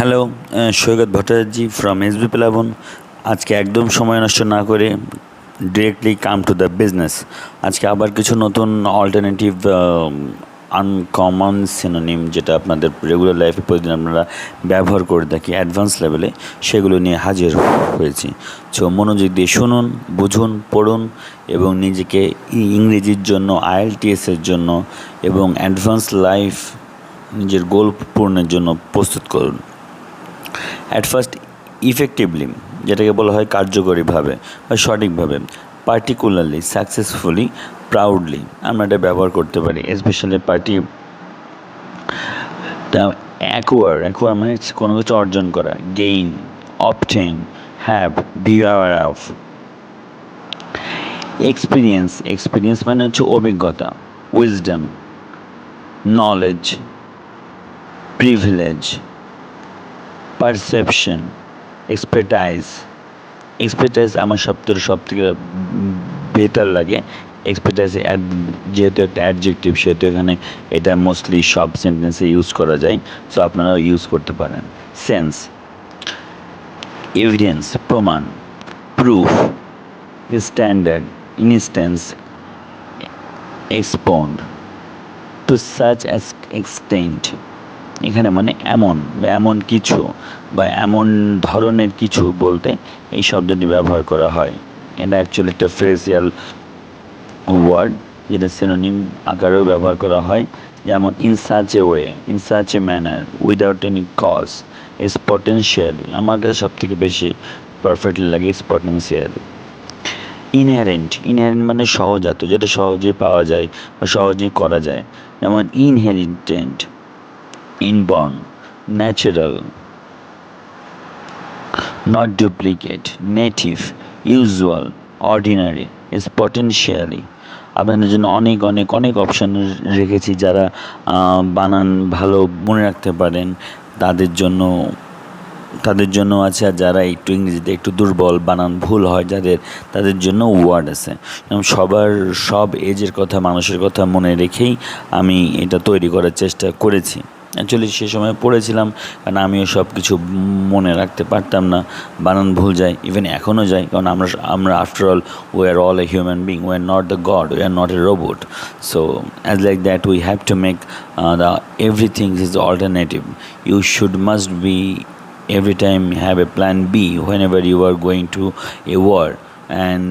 Hello Saikat Bhattacharya from S B Plaban আজকে একদম সময় নষ্ট না করে directly come to the business আজকে আবার কিছু নতুন অল্টারনেটিভ আনকমন সিনোনিম যেটা আপনাদের রেগুলার লাইফে প্রতিদিন আপনারা ব্যবহার করে থাকি অ্যাডভান্স লেভেলে সেগুলো নিয়ে হাজির হয়েছি। সো মনোযোগ দিয়ে শুনুন, বুঝুন, পড়ুন এবং নিজেকে ইংরেজির জন্য আইএলটিএসের জন্য এবং অ্যাডভান্স লাইফ নিজের গোল পূরণের জন্য প্রস্তুত করুন। অ্যাট ফার্স্ট ইফেক্টিভলি যেটাকে বলা হয় কার্যকরীভাবে বা সঠিকভাবে পার্টিকুলারলি সাকসেসফুলি প্রাউডলি আমরা এটা ব্যবহার করতে পারি স্পেশালি পার্টি তা অ্যাকোয়ার অ্যাকোয়ার মানে কোনো কিছু অর্জন করা gain obtain have our of experience experience মানে হচ্ছে অভিজ্ঞতা wisdom knowledge privilege perception expertise expertise আমার থেকে সব থেকে বেটার লাগে এক্সপার্টাইজ যেহেতু একটা অ্যাডজেক্টিভ সেহেতু এখানে এটা মোস্টলি সব সেন্টেন্সে ইউজ করা যায়। সো আপনারাও ইউজ করতে পারেন। সেন্স এভিডেন্স প্রমাণ। Proof standard instance expound to such as extent এখানে মানে এমন বা এমন কিছু বা এমন ধরনের কিছু বলতে এই শব্দটি ব্যবহার করা হয়। এটা অ্যাকচুয়ালি একটা ফ্রেজিয়াল ওয়ার্ড যেটা সিনোনিম আকারেও ব্যবহার করা হয়। যেমন in such a way in such a manner without any cause is potential আমার কাছে সব থেকে বেশি পারফেক্টলি লাগে ইস পটেন্সিয়াল ইনহেরেন্ট ইনহেরেন্ট মানে সহজাত, যেটা সহজেই পাওয়া যায় বা সহজেই করা যায়। যেমন ইনহেরিটেন্ট inborn, natural, not duplicate, native, usual, ordinary, is potentially. আপনাদের জন্য অনেক অনেক অনেক অপশান রেখেছি যারা বানান ভালো মনে রাখতে পারেন। তাদের জন্য তাদের জন্য আছে আর যারা একটু ইংরেজিতে একটু দুর্বল বানান ভুল হয় যাদের তাদের জন্য ওয়ার্ড আছে। সবার সব এজের কথা মানুষের কথা মনে রেখেই আমি এটা তৈরি করার চেষ্টা করেছি। অ্যাকচুয়ালি সে সময় পড়েছিলাম, কারণ আমিও সব কিছু মনে রাখতে পারতাম না। বানান ভুল যায় ইভেন এখনও যাই কারণ আমরা আমরা after all we are all a human being we are not the god we are not a robot so as like that we have to make the everything is alternative you should must be every time have a plan B, whenever you are going to a war, and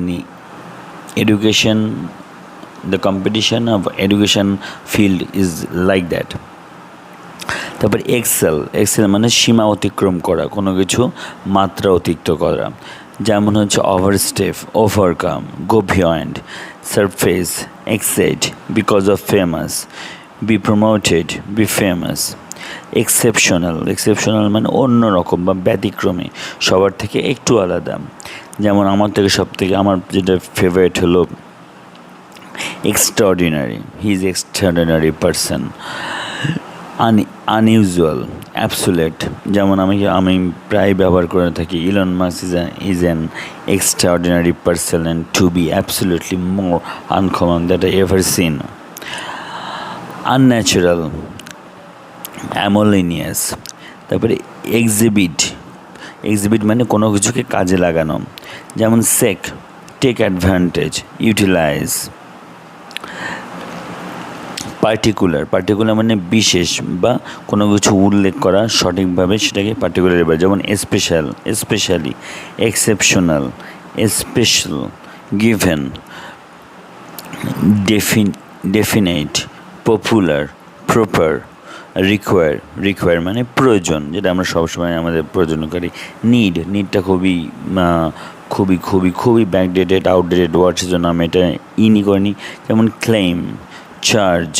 education, the competition of education field is like that. তারপর excel excel মানে সীমা অতিক্রম করা, কোনো কিছু মাত্রা অতিরিক্ত করা। যেমন হচ্ছে overstep overcome go surface exceed because of famous be promoted be famous exceptional exceptional মানে অন্য রকম বা ব্যতিক্রমী, সবার থেকে একটু আলাদা। যেমন আমার থেকে সব থেকে আমার যেটা ফেভারিট হলো extraordinary he is extraordinary person un unusual absolute যেমন আমি আমি প্রায় ব্যবহার করে থাকি। Elon Musk is is an extraordinary person and to be absolutely more uncommon that I ever seen unnatural anomalous তারপরে এক্সিবিট এক্সিবিট মানে কোনো কিছুকে কাজে লাগানো। যেমন seek take advantage utilize particular particular মানে বিশেষ বা কোনো কিছু উল্লেখ করা সঠিকভাবে সেটাকে পার্টিকুলার বলে। যেমন special specially exceptional special given define definite popular proper require require মানে প্রয়োজন, যেটা আমরা সবসময় আমাদের প্রয়োজন করি নিড নিডটা খুবই খুবই খুবই খুবই ব্যাকডেটেড আউটডেটেড ওয়ার্ডসের জন্য আমি এটা ইনি করিনি যেমন claim charge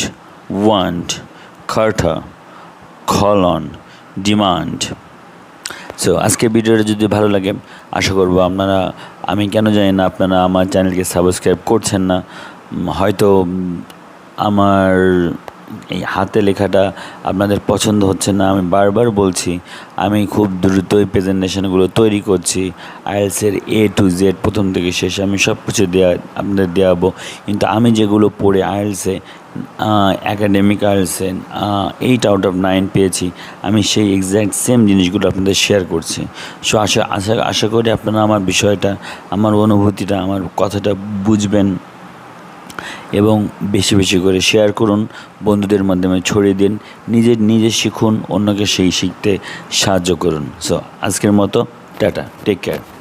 want call on demand so আজকের ভিডিওটা যদি ভালো লাগে, আশা করব আপনারা, আমি কেন জানি না, আপনারা আমার চ্যানেলকে সাবস্ক্রাইব করছেন না হয়তো আমার এই হাতে লেখাটা আপনাদের পছন্দ হচ্ছে না, আমি বারবার বলছি, আমি খুব দ্রুত এই প্রেজেন্টেশনগুলো তৈরি করছি আইএলসের এ টু জেড প্রথম থেকে শেষ, আমি সব কিছু দেওয়া আপনাদের দেওয়াবো কিন্তু আমি যেগুলো পড়ে আইএলসে অ্যাকাডেমিক আর্টসে এইট আউট অফ নাইন পেয়েছি, আমি সেই এক্স্যাক্ট সেম জিনিসগুলো আপনাদের শেয়ার করছি। সো আশা আশা আশা করি আপনারা আমার বিষয়টা, আমার অনুভূতিটা, আমার কথাটা বুঝবেন। এবং বেশি বেশি করে শেয়ার করুন, বন্ধুদের মাধ্যমে ছড়িয়ে দিন, নিজে নিজে শিখুন, অন্যকে সেই শিখতে সাহায্য করুন। সো আজকের মতো, টাটা টেক কেয়ার